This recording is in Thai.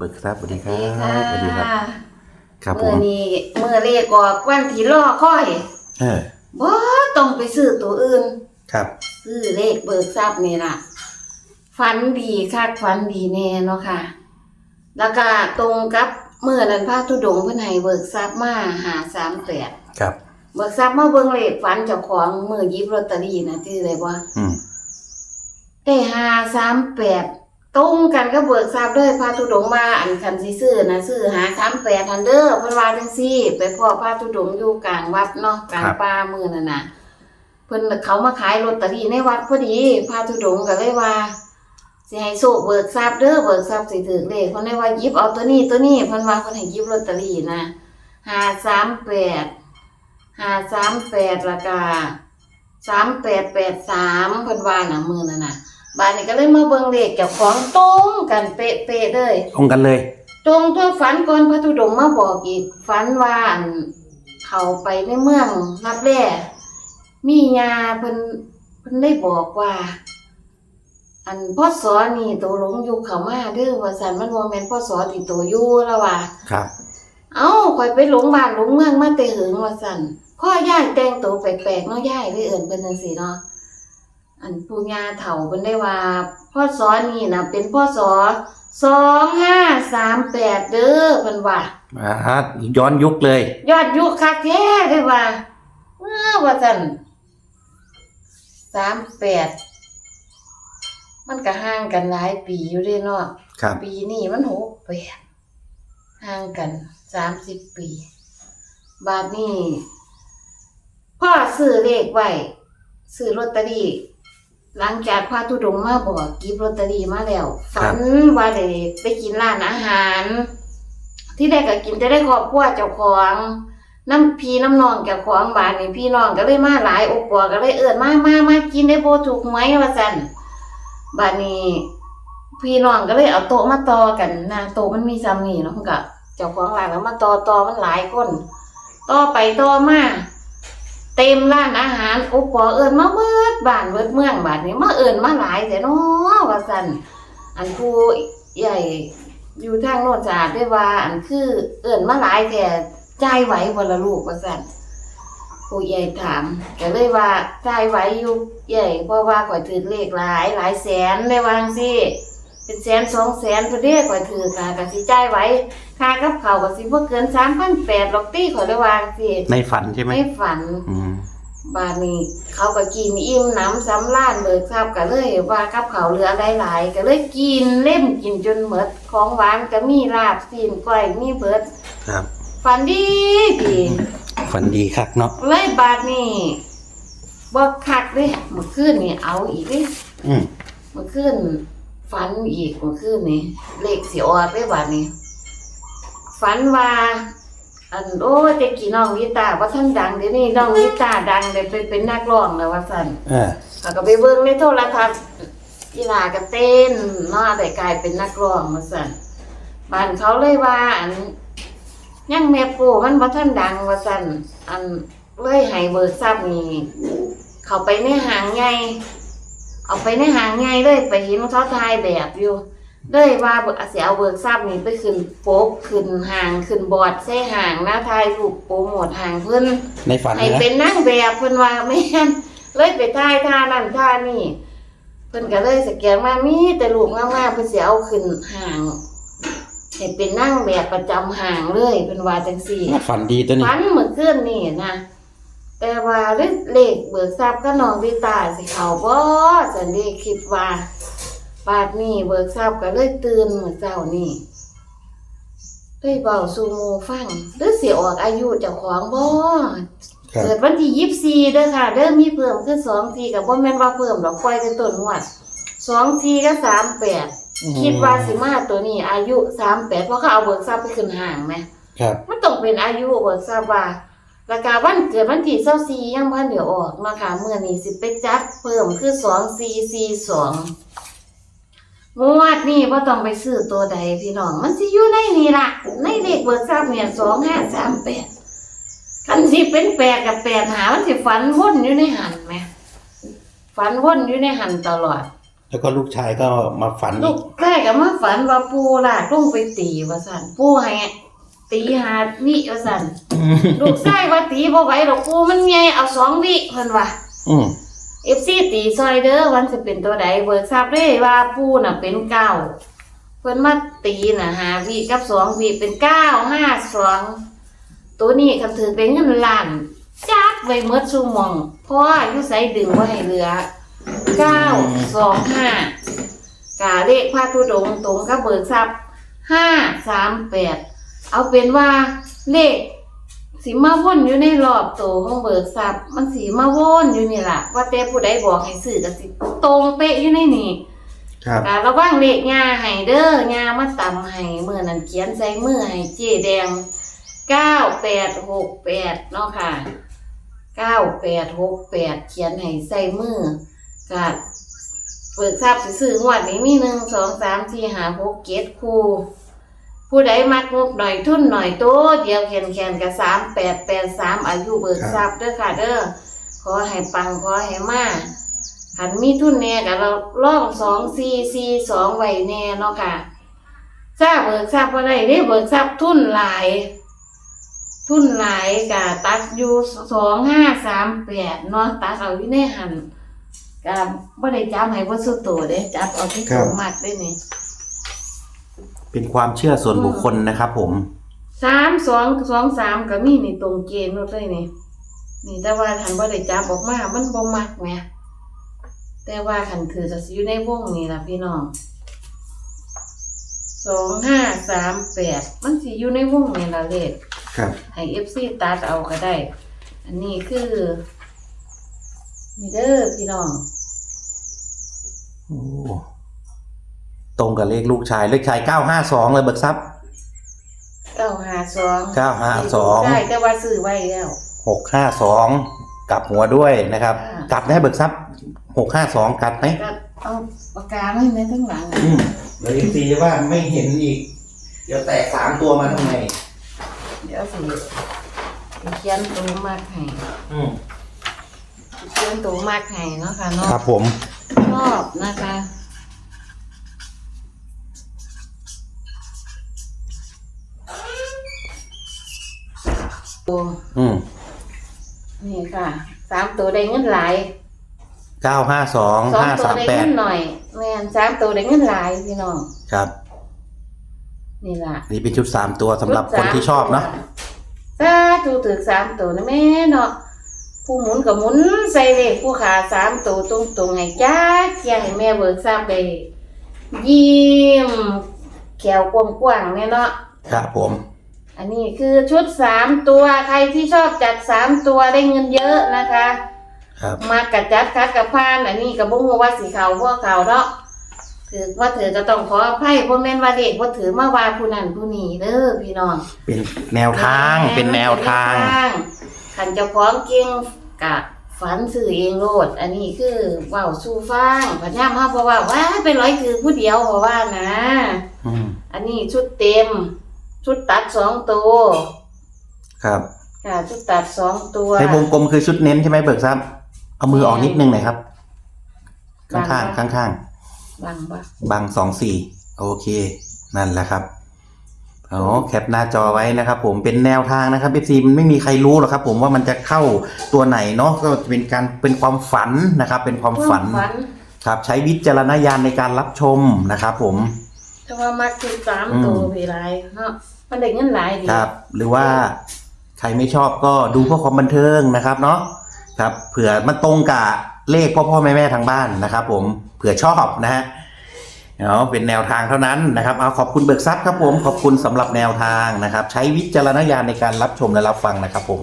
เบิกทรัพย์สวัสดีครับสวัสดีค่ะครับผเมื่อมนี้เมื่อเลขออกวันที่รอค่อยเออบ่ต้องไปซื้อตัวอื่น ครับ ซื้อเลขเบิกทรัพย์นี่ล่ะฝันดีคักฝันดีแน่เนาะค่ะ แล้วก็ตรงกับเมื่อนั้นพระธุดงค์เพิ่นให้เบิกทรัพย์มาหา38ครับ เบิกทรัพย์มาเบิ่งเลขฝันเจ้าของมือหยิบลอตเตอรี่นะชื่ออะไรบ่อืมได้ห้าสามแปด ตรงกันก็เบิกทราบด้วยพระธุดงมาอันคันสิซื้อนะซื้อหาสามแปดทันเด้อเพิ่นวาจังซี่ ไปพ่อพระธุดงอยู่กลางวัดเนาะกลางป่ามือนั่นน่ะเพิ่นเขามาขายลอตเตอรี่ในวัดพอดีพระธุดงก็เลยว่าสิให้โชคเบิกทรัพย์เด้อเบิกทรัพย์สิถือเลขเพิ่นเลยว่ายิบเอาตัวนี้ตัวนี้เพิ่นว่าเพิ่นให้ยิบลอตเตอรี่นะหาสามแปดหาสามแปดล้วก็สามแปดแปดสามเพิ่นว่าน่ะมื้อนั่นน่ะ บ้านนี้ก็เลยมาเบิ่งเลขเจ้าของตรงกันเป๊ะๆเลย ตรงกันเลย ตรงตัวฝันก่อนพระธุดงค์มาบอกอีกฝันว่าอันเขาไปในเมืองรับแร่มียาเพิ่นเพิ่นได้บอกว่า อันพ่อสอนี่ตัวหลงอยู่เขามาเด้อว่าสันมันบ่แม่นพ่อสอที่ตัวอยู่แล้วว่า ครับ เอ้าข่อยไปหลงบ้านหลงเมืองมาแต่หึงว่าสั่นพ่อย่ายแต่งตัวแปลกๆเนาะย่ายเลยเอิ่นเพิ่นจังซี่เนาะ อันปู่ย่าเฒ่าเพิ่นได้ว่าพ่อสอนี่น่ะเป็นพ่อสอ2538เด้อเพิ่นว่าอ่าย้อนยุคเลย ยอดยุคคักแท้เด้อว่าเออว่าซั่น38มันก็ห่างกันหลายปีอยู่เด้เนาะครับ ปีนี้มันหกแปดห่างกันสามสิบปี บาทนี้พ่อซื้อเลขไว้ซื้อลอตเตอรี่ หลังจากพระธุดงค์มาบอกกิบลอตเตอรี่มาแล้วฝันว่าได้ไปกินร้านอาหาร ที่ได้ก็กินจะได้ครอบครัวเจ้าของน้ำพี่น้ำนองเจ้าของบ้านนี่พี่น้องก็เลยมาหลายอบปอก็เลยเอิ้นมามามากินได้โบถูกหวยว่าซั่นบ้านนี้พี่น้องก็เลยเอาโต๊ะมาต่อกันนะโต๊ะมันมีซ้ำนี่เนาะเพิ่นก็เจ้าของร้านแล้วมาต่อต่อมันหลายคนต่อไปต่อมา เต็มร้านอาหารโอปอเอิญมาเบิดบ้านเบิดเมืองบาดนี้มาเอิญมาหลายแต่เนาะว่าซั่นอันผู้ใหญ่อยู่ทางโน้นสะอาดได้ว่า อันคือเอิญมาหลายแต่จ่ายไหวบ่ละลูกว่าซั่นผู้ใหญ่ถามก็เลยว่าจ่ายไหวอยู่ใหญ่เพราะว่าข่อยถือเลขหลายหลายแสนได้วาจังซี่เป็นแสนสองแสนพอดีข่อยถือค่ะกสิจ่ายไว้ค่ากับเขาวก็สิบ่เกินสามพันแปดหรอกตี้ข่อยเลยวางสิในฝันใช่ไหมไม่ฝันอืม บาดนี้ เขาก็กินอิ่มหน้ำซ้ำล้านเบิกทราบก็เลยว่ากับเขาวเหลือหลายๆก็เลยกินเล่มกินจนหมดของหวานก็มีลาบซีนก้อยมีเบิดครับฝันดีดีฝันดีคักเนาะเลยบาดนี้บ่คักเด้เมื่อคืนนี่เอาอีกเด้อืมเมื่อคืนฝันอีกเมื่อคืนนี่เลขสิออกได้บัดนี้ฝันว่า อันโอ้ยแต่กี่น้องวิตาว่าท่านดังเดี๋ยวนี้น้องวิตาดังเลยไปเป็นนักร้องแล้วว่าสันเออเขาก็ไปเบิ่งในโทรทัศน์กีฬาก็เต้นเนาะแต่กลายเป็นนักร้องมาสันบ้านเขาเลยว่า อันยังแม่ปู่มันว่าท่านดังว่าสันอันเลยให้เบิกทรัพย์นี่เขาไปในหางไงเอาไปในหางไงเลยไปเห็นเขาถ่ายแบบอยู่ เลยว่าเบิกเสียเอาเบิกทรัพย์นี่ไปขึ้นโป๊กขึ้นหางขึ้นบอร์ดใส่หางนะถ่ายรูปโปรโมทหางเพิ่นในฝันให้เลยนะเป็นนั่งแบบเพิ่นว่าแม่นเลยไปถ่ายท่านั่นท่านี่เพิ่นก็เลยสแกนมามีแต่รูปงามๆเพิ่นสิเอาขึ้นหางให้เป็นนั่งแบบประจำหางเลยเพิ่นว่าจังซี่ ฝันดีตัวนี้ ฝันเมื่อคืนนี่นะแต่ว่าเลขเบิกทรัพย์ก็น้องวิตาสิเขาบ่สันเดคิดว่า บาดนี้เบิกทรัพย์ก็เลยตื่นเมื่อเช้านี่ได้เบาสู่หมู่ฟังหรือสิออกอายุเจ้าของบ่ครับเกิดวันที่ยี่สี่เด้อค่ะเด้อมีเพิ่มขึ้นสองทีกับบ่แม่นว่าเพิ่มดอกปล่อยเป็นต้นงวดสองทีก็สามแปดคิดว่าสิมาตัวนี้ อายุสามแปดเพราะเขาเอาเบิกทรัพย์ไปขึ้นห่างไหมครับมันต้องเป็นอายุเบิกทรัพย์ว่าแล้วก็วันเกิดวันที่เศร้าสี่ยังพันเดี๋ยวออกเนาะคะเมื่อนี้สิไปจัดเพิ่มคือสองสี่สี่สอง งวดนี้ว่าต้องไปซื้อตัวใดพี่น้อง มันสิอยู่ในนี่ล่ะ ในเลขเบิกทรัพย์เนี่ยสองห้าสามแปดคันสิเป็นแปดกับแปดหามันสิฝันวนอยู่ในหันไหมฝันวนอยู่ในหันตลอด แล้วก็ลูกชายก็มาฝันลูอีกกแรกก็มาฝันว่าปูลากลงไปตีว่าสั่นปูให้ตีหาวิว่าสั่นลูกชายว่าตีบ่ไหวดอกปูมันใหญ่เอาสองวิเพิ่นว่า อืม เอฟซีตีซอยเด้อวันจะเป็นตัวใดเบิกทราบได้ว่าปูน่ะเป็นเก้าเพิ่นมาตีน่ะหาวิกับสองวิเป็นเก้าห้าสองตัวนี้คำถือเป็นเงินล้านจักไว้เมดซุหมองเพราะว่าอยู่ไสดึงไว้ให้เหลือเก้าสองห้ากาเลขพระธุดงตรงกับเบิกทรัพย์ห้าสามแปดเอาเป็นว่าเลข สีมาวนอยู่ในรอบโตวของเบิกทรัพย์ มันสีมาวนอยู่นี่ล่ะ ว่าแต่ผู้ใดบอกให้ซื้อก็สิตรงเป๊ะอยู่ในนี่ครับกะระวังเลขงาให้เด้องามาตำให้เมื่อนั้นเขียนใส่มือให้เจ๊แดงเก้าแปดหกแปดเนาะค่ะเก้าแปดหกแปดเขียนให้ใส่มือกะเบิกทรัพย์สิซื้องวดนี้มีหนึ่งสองสามสี่ห้าหกเจ็ดคู่ ผู้ใดมักงบหน่อยทุนหน่อยโตเดียวแขนแขนกับสามแปดแปดสามอายุเบิกทรัพย์เด้อค่ะเด้อขอให้ปังขอให้มาหันมีทุนแน่กับเราล่องสองสี่สี่สองไว้แน่เนาะค่ะทราบเบิกทรัพย์อะไรได้เบิกทรัพย์ทุนหลาย ทุนหลายกะตัดอยู่สองห้าสามแปดเนาะตัดเอาอยู่ในหันกะบ่ได้จับให้บ่สุดโตเด้จับเอาที่ครัโตบมากได้นี่ เป็นความเชื่อส่วนบุคคลนะครับผมสามสองสองสามก็มีนี่ตรงเกณฑ์หมดเลยนี่นี่แต่ว่าทันบ่ได้จับออกมามันบ่มักแหมแต่ว่าคันถือจะสิอยู่ในวงนี่ล่ะพี่น้องสองห้าสามแปดมันสิอยู่ในวงนี่ล่ะเลขครับให้เอฟซีตัดเอาก็ได้ อันนี้คือนี่เด้อพี่น้องโอ้ ตรงกับเลขลูกชาย เลขชายเก้าห้าสองเลยเบิกทรัพย์เก้าห้าสองเก้าห้าสองได้แต่ว่าซื้อไว้แล้วหกห้าสองกลับหัวด้วยนะครับอ่ากลับไหมเบิกทรัพย์หกห้าสองกลับไหมก็เอาปากกาไม่ในทั้งหลังอืมเดี๋ยวอีกทีว่าไม่เห็นอีก เดี๋ยวแตกสามตัวมาทำไงเดี๋ยวสิเขียนตัวมากให้อืมเขียนตัวมากให้เนาะค่ะเนาะครับผมชอบนะคะ อืมนี่ค่ะ สามตัวได้เงินหลายเก้าห้าสองสองห้าตัวสามได้แปเงิดนหน่อยแม่นสามตัวได้เงินหลายพี่น้องครับ นี่ล่ะนี่เป็นชุดสามตัวสำหรับคนที่ชอบเนาะสาธุถึกสามตัวนะแม่เนาะผู้หมุนกับหมุนใส่เลขผู้ขาสามตัวตรงตรงๆให้จ้าเที่ยให้แม่เบิกทราบไปยิ้มแขวกว้างๆเนี่ยเนาะครับผม อันนี้คือชุดสามตัวใครที่ชอบจัดสามตัวได้เงินเยอะนะคะ ครับ มากระจัดคัดกับพาน อันนี้กับบุ้งว่าสีขาวพวกเขาเนาะถือว่าถือก็ต้องขออภัยพ่อแม่นว่าเด็กว่าถือมาว่าผู้นั้นผู้นี้เด้อพี่น้องเป็นแนวทางเป็นแนวทางขันเจะพร้าขอมเก่งกะฝันสื่อเองโลด อันนี้คือเว้าสู่ฟังพญามาเพราะว่าว่าเป็นร้อยคือผู้เดียวเพราะว่านะอืมอันนี้ชุดเต็ม ชุดตัดสองตัว ครับค่ะ ชุดตัดสองตัวในวงกลมคือชุดเน้นใช่ไหมเบิกทรัพย์เอามือออกนิดนึงหน่อยครับ ข้างข้างข้างข้างบังปะๆบังสองสี่โอเค นั่นแหละครับอ๋อแคปหน้าจอไว้นะครับผมเป็นแนวทางนะครับพีมันไม่มีใครรู้หรอกครับ ผมว่ามันจะเข้าตัวไหนเนาะก็เป็นการเป็นความฝันนะครับ เป็นความฝันฝันครับ ใช้วิจารณญาณในการรับชมนะครับ ผม แต่ว่ามักชุดสามอืมตัวพี่ไรเนาะมันได้เงินหลายดีครับ หรือว่าใครไม่ชอบก็ดูเพื่อความบันเทิงนะครับเนาะครับเผื่อมันตรงกับเลขพ่อพ่อแม่แม่ทางบ้านนะครับ ผมเผื่อชอบนะฮะเอาเป็นแนวทางเท่านั้นนะครับเอาขอบคุณเบิกทรัพย์ครับผมขอบคุณสำหรับแนวทางนะครับ ใช้วิจารณญาณในการรับชมและรับฟังนะครับผม